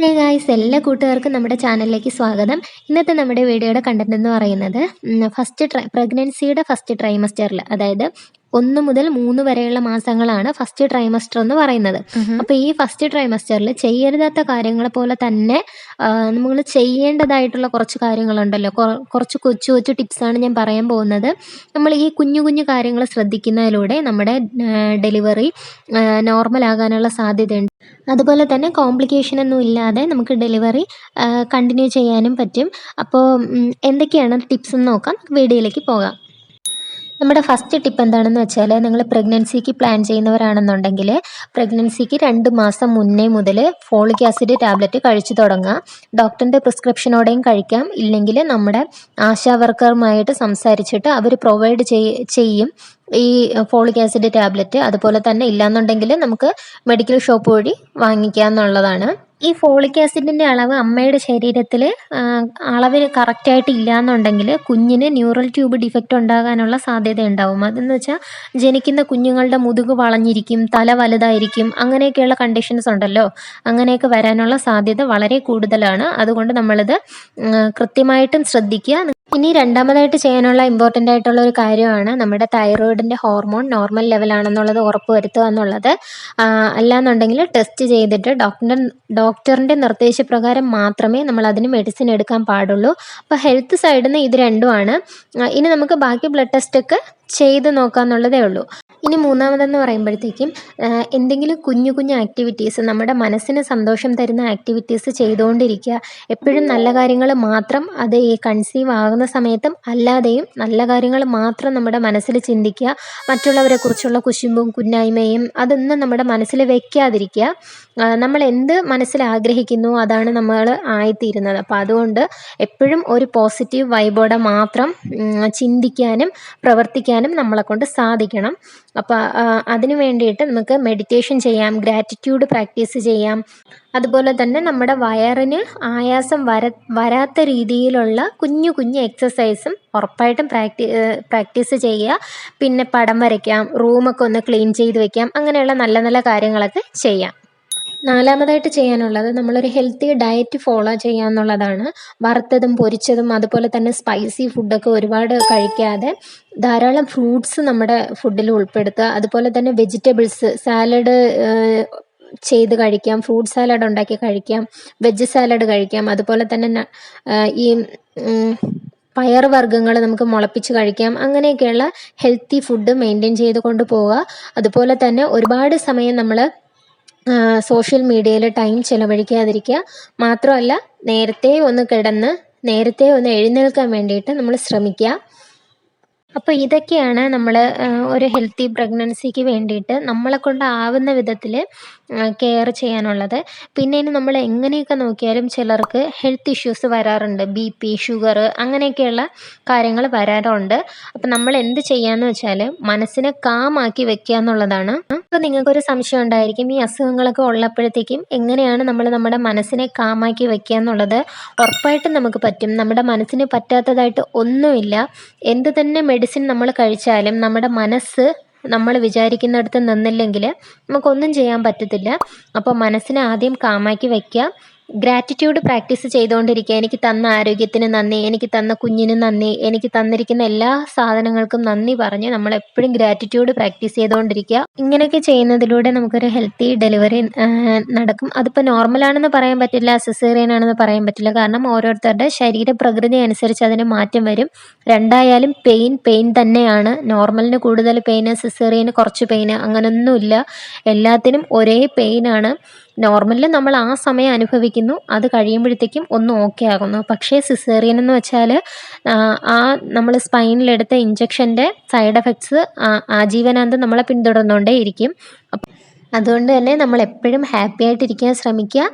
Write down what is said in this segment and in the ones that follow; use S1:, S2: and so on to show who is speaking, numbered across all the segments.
S1: Hey guys എല്ലാ കൂട്ടുകാർക്കും നമ്മുടെ ചാനലിലേക്ക് സ്വാഗതം. ഇന്നത്തെ നമ്മുടെ വീഡിയോയുടെ കണ്ടന്റ് എന്ന് പറയുന്നത് ഫസ്റ്റ് ട്രൈ പ്രഗ്നൻസിയുടെ ഫസ്റ്റ് ട്രൈമസ്റ്ററിൽ അതായത് ഒന്ന് മുതൽ മൂന്ന് വരെയുള്ള മാസങ്ങളാണ് ഫസ്റ്റ് ട്രൈമസ്റ്റർ എന്ന് പറയുന്നത്. അപ്പൊ ഈ ഫസ്റ്റ് ട്രൈമസ്റ്ററിൽ ചെയ്യരുതാത്ത കാര്യങ്ങളെ പോലെ തന്നെ നമ്മൾ ചെയ്യേണ്ടതായിട്ടുള്ള കുറച്ച് കാര്യങ്ങളുണ്ടല്ലോ. കുറച്ച് കൊച്ചു കൊച്ചു ടിപ്സാണ് ഞാൻ പറയാൻ പോകുന്നത്. നമ്മൾ ഈ കുഞ്ഞു കുഞ്ഞു കാര്യങ്ങൾ ശ്രദ്ധിക്കുന്നതിലൂടെ നമ്മുടെ ഡെലിവറി നോർമൽ ആകാനുള്ള സാധ്യതയുണ്ട്. അതുപോലെ തന്നെ കോംപ്ലിക്കേഷൻ ഒന്നും ഇല്ലാതെ നമുക്ക് ഡെലിവറി കണ്ടിന്യൂ ചെയ്യാനും പറ്റും. അപ്പോൾ എന്തൊക്കെയാണ് ടിപ്സ് എന്ന് നോക്കാം. വീഡിയോയിലേക്ക് പോകാം. നമ്മുടെ ഫസ്റ്റ് ടിപ്പ് എന്താണെന്ന് വെച്ചാൽ നിങ്ങൾ പ്രഗ്നൻസിക്ക് പ്ലാൻ ചെയ്യുന്നവരാണെന്നുണ്ടെങ്കിൽ പ്രഗ്നൻസിക്ക് രണ്ട് മാസം മുന്നേ മുതൽ ഫോളിക് ആസിഡ് ടാബ്ലറ്റ് കഴിച്ചു തുടങ്ങുക ഡോക്ടറിന്റെ പ്രിസ്ക്രിപ്ഷനോടെയും കഴിക്കാം. ഇല്ലെങ്കിൽ നമ്മുടെ ആശാ വർക്കറുമായിട്ട് സംസാരിച്ചിട്ട് അവർ പ്രൊവൈഡ് ചെയ്യും. ഈ ഫോളിക് ആസിഡ് ടാബ്ലറ്റ് അതുപോലെ തന്നെ ഇല്ലാന്നുണ്ടെങ്കിൽ നമുക്ക് മെഡിക്കൽ ഷോപ്പ് വഴി വാങ്ങിക്കാമെന്നുള്ളതാണ് ഈ ഫോളിക് ആസിഡിന്റെ അളവ് അമ്മയുടെ ശരീരത്തിൽ അളവിന് കറക്റ്റായിട്ട് ഇല്ലയെന്നുണ്ടെങ്കിൽ കുഞ്ഞിന് ന്യൂറൽ ട്യൂബ് ഡിഫക്റ്റ് ഉണ്ടാകാനുള്ള സാധ്യത ഉണ്ടാവും. അതെന്ന് വെച്ചാൽ ജനിക്കുന്ന കുഞ്ഞുങ്ങളുടെ മുതുക് വളഞ്ഞിരിക്കും തല വലുതായിരിക്കും അങ്ങനെയൊക്കെയുള്ള കണ്ടീഷൻസ് ഉണ്ടല്ലോ. അങ്ങനെയൊക്കെ വരാനുള്ള സാധ്യത വളരെ കൂടുതലാണ്. അതുകൊണ്ട് നമ്മളിത് കൃത്യമായിട്ടും ശ്രദ്ധിക്കുക. ഇനി രണ്ടാമതായിട്ട് ചെയ്യാനുള്ള ഇമ്പോർട്ടന്റ് ആയിട്ടുള്ള ഒരു കാര്യമാണ് നമ്മുടെ തൈറോയിഡിന്റെ ഹോർമോൺ നോർമൽ ലെവലാണെന്നുള്ളത് ഉറപ്പ് വരുത്തുക എന്നുള്ളത്. അല്ലാന്നുണ്ടെങ്കിൽ ടെസ്റ്റ് ചെയ്തിട്ട് ഡോക്ടർ ഡോക്ടറിന്റെ നിർദ്ദേശപ്രകാരം മാത്രമേ നമ്മൾ അതിന് മെഡിസിൻ എടുക്കാൻ പാടുള്ളൂ. അപ്പോൾ ഹെൽത്ത് സൈഡിൽ നിന്ന് ഇത് രണ്ടുമാണ്. ഇനി നമുക്ക് ബാക്കി ബ്ലഡ് ടെസ്റ്റൊക്കെ ചെയ്ത് നോക്കാമെന്നുള്ളതേ ഉള്ളൂ. ഇനി മൂന്നാമതെന്ന് പറയുമ്പോഴത്തേക്കും എന്തെങ്കിലും കുഞ്ഞു കുഞ്ഞു ആക്ടിവിറ്റീസ് നമ്മുടെ മനസ്സിന് സന്തോഷം തരുന്ന ആക്ടിവിറ്റീസ് ചെയ്തുകൊണ്ടിരിക്കുക. എപ്പോഴും നല്ല കാര്യങ്ങൾ മാത്രം അത് ഈ കൺസീവ് ആകുന്ന സമയത്തും അല്ലാതെയും നല്ല കാര്യങ്ങൾ മാത്രം നമ്മുടെ മനസ്സിൽ ചിന്തിക്കുക. മറ്റുള്ളവരെക്കുറിച്ചുള്ള കുശുമ്പും കുന്നായ്മയും അതൊന്നും നമ്മുടെ മനസ്സിൽ വെക്കാതിരിക്കുക. നമ്മൾ എന്ത് മനസ്സിൽ ആഗ്രഹിക്കുന്നു അതാണ് നമ്മൾ ആയിത്തീരുന്നത്. അപ്പോൾ അതുകൊണ്ട് എപ്പോഴും ഒരു പോസിറ്റീവ് വൈബോടെ മാത്രം ചിന്തിക്കാനും പ്രവർത്തിക്കാനും നമ്മളെക്കൊണ്ട് സാധിക്കണം. അപ്പോൾ അതിനു വേണ്ടിയിട്ട് നമുക്ക് മെഡിറ്റേഷൻ ചെയ്യാം ഗ്രാറ്റിറ്റ്യൂഡ് പ്രാക്ടീസ് ചെയ്യാം. അതുപോലെ തന്നെ നമ്മുടെ വയറിന് ആയാസം വര വരാത്ത രീതിയിലുള്ള കുഞ്ഞു കുഞ്ഞു എക്സസൈസും ഉറപ്പായിട്ടും പ്രാക്ടീ പ്രാക്ടീസ് ചെയ്യുക. പിന്നെ പടം വരയ്ക്കാം റൂമൊക്കെ ഒന്ന് ക്ലീൻ ചെയ്ത് വെക്കാം അങ്ങനെയുള്ള നല്ല നല്ല കാര്യങ്ങളൊക്കെ ചെയ്യാം. നാലാമതായിട്ട് ചെയ്യാനുള്ളത് നമ്മളൊരു ഹെൽത്തി ഡയറ്റ് ഫോളോ ചെയ്യുക എന്നുള്ളതാണ് വറുത്തതും പൊരിച്ചതും അതുപോലെ തന്നെ സ്പൈസി ഫുഡൊക്കെ ഒരുപാട് കഴിക്കാതെ ധാരാളം ഫ്രൂട്ട്സ് നമ്മുടെ ഫുഡിൽ ഉൾപ്പെടുത്തുക. അതുപോലെ തന്നെ വെജിറ്റബിൾസ് സാലഡ് ചെയ്ത് കഴിക്കാം. ഫ്രൂട്ട് സാലഡ് ഉണ്ടാക്കി കഴിക്കാം. വെജ് സാലഡ് കഴിക്കാം. അതുപോലെ തന്നെ ഈ പയർ വർഗങ്ങൾ നമുക്ക് മുളപ്പിച്ച് കഴിക്കാം. അങ്ങനെയൊക്കെയുള്ള ഹെൽത്തി ഫുഡ് മെയിന്റെയിൻ ചെയ്ത് കൊണ്ടുപോവുക അതുപോലെ തന്നെ ഒരുപാട് സമയം നമ്മൾ സോഷ്യൽ മീഡിയയിൽ ടൈം ചിലവഴിക്കാതിരിക്കുക. മാത്രമല്ല നേരത്തെ ഒന്ന് കിടന്ന് നേരത്തെ ഒന്ന് എഴുന്നേൽക്കാൻ വേണ്ടിയിട്ട് നമ്മൾ ശ്രമിക്കുക. അപ്പോൾ ഇതൊക്കെയാണ് നമ്മൾ ഒരു ഹെൽത്തി പ്രഗ്നൻസിക്ക് വേണ്ടിയിട്ട് നമ്മളെ കൊണ്ടാവുന്ന വിധത്തിൽ കെയർ ചെയ്യാനുള്ളത്. പിന്നെ ഇനി നമ്മൾ എങ്ങനെയൊക്കെ നോക്കിയാലും ചിലർക്ക് ഹെൽത്ത് ഇഷ്യൂസ് വരാറുണ്ട്. ബി പി ഷുഗർ അങ്ങനെയൊക്കെയുള്ള കാര്യങ്ങൾ വരാറുണ്ട്. അപ്പോൾ നമ്മൾ എന്ത് ചെയ്യാന്ന് വെച്ചാൽ മനസ്സിനെ കാമാക്കി വെക്കുക എന്നുള്ളതാണ്. അപ്പോൾ നിങ്ങൾക്കൊരു സംശയം ഉണ്ടായിരിക്കും ഈ അസുഖങ്ങളൊക്കെ ഉള്ളപ്പോഴത്തേക്കും എങ്ങനെയാണ് നമ്മൾ നമ്മുടെ മനസ്സിനെ കാമാക്കി വെക്കുക എന്നുള്ളത്? ഉറപ്പായിട്ടും നമുക്ക് പറ്റും. നമ്മുടെ മനസ്സിന് പറ്റാത്തതായിട്ട് ഒന്നുമില്ല. എന്ത് തന്നെ മെഡിസിൻ നമ്മൾ കഴിച്ചാലും നമ്മുടെ മനസ്സ് നമ്മൾ വിചാരിക്കുന്നിടത്ത് നിന്നില്ലെങ്കിൽ നമുക്കൊന്നും ചെയ്യാൻ പറ്റത്തില്ല. അപ്പോൾ മനസ്സിനെ ആദ്യം കാമാക്കി വയ്ക്കുക ഗ്രാറ്റിറ്റ്യൂഡ് പ്രാക്ടീസ് ചെയ്തുകൊണ്ടിരിക്കുക. എനിക്ക് തന്ന ആരോഗ്യത്തിന് നന്ദി എനിക്ക് തന്ന കുഞ്ഞിന് നന്ദി എനിക്ക് തന്നിരിക്കുന്ന എല്ലാ സാധനങ്ങൾക്കും നന്ദി പറഞ്ഞ് നമ്മൾ എപ്പോഴും ഗ്രാറ്റിറ്റ്യൂഡ് പ്രാക്ടീസ് ചെയ്തുകൊണ്ടിരിക്കുക. ഇങ്ങനെയൊക്കെ ചെയ്യുന്നതിലൂടെ നമുക്കൊരു ഹെൽത്തി ഡെലിവറി നടക്കും. അതിപ്പോൾ നോർമലാണെന്ന് പറയാൻ പറ്റില്ല സിസേറിയൻ ആണെന്ന് പറയാൻ പറ്റില്ല. കാരണം ഓരോരുത്തരുടെ ശരീരപ്രകൃതി അനുസരിച്ച് അതിന് മാറ്റം വരും. രണ്ടായാലും പെയിൻ പെയിൻ തന്നെയാണ്. നോർമലിന് കൂടുതൽ പെയിന് സിസേറിയന് കുറച്ച് പെയിന് അങ്ങനൊന്നുമില്ല. എല്ലാത്തിനും ഒരേ പെയിനാണ് നോർമലിൽ നമ്മൾ ആ സമയം അനുഭവിക്കുന്നു. അത് കഴിയുമ്പോഴത്തേക്കും ഒന്ന് ഓക്കെ ആകുന്നു. പക്ഷേ സിസേറിയൻ എന്ന് വെച്ചാൽ ആ നമ്മൾ സ്പൈനിലെടുത്ത ഇഞ്ചക്ഷന്റെ സൈഡ് എഫക്ട്സ് ആജീവനാന്തം നമ്മളെ പിന്തുടർന്നുകൊണ്ടേ ഇരിക്കും. അതുകൊണ്ട് തന്നെ നമ്മൾ എപ്പോഴും ഹാപ്പി ആയിട്ടിരിക്കാൻ ശ്രമിക്കുക.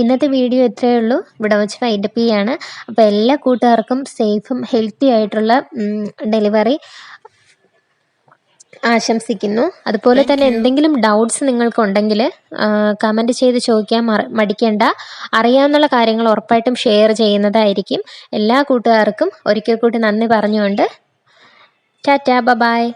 S1: ഇന്നത്തെ വീഡിയോ ഇത്രയേ ഉള്ളൂ. ഇവിടെ വെച്ച് വൈൻഡപ്പ് ചെയ്യാണ്. അപ്പോൾ എല്ലാ കൂട്ടുകാർക്കും സേഫും ഹെൽത്തി ആയിട്ടുള്ള ഡെലിവറി ആശംസിക്കുന്നു. അതുപോലെ തന്നെ എന്തെങ്കിലും ഡൗട്ട്സ് നിങ്ങൾക്കുണ്ടെങ്കിൽ കമന്റ് ചെയ്ത് ചോദിക്കാൻ മടിക്കേണ്ട. അറിയാവുന്ന കാര്യങ്ങൾ ഉറപ്പായിട്ടും ഷെയർ ചെയ്യുന്നതായിരിക്കും. എല്ലാ കൂട്ടുകാർക്കും ഒരിക്കൽ കൂടി നന്ദി പറഞ്ഞുകൊണ്ട്. Tata bye-bye bye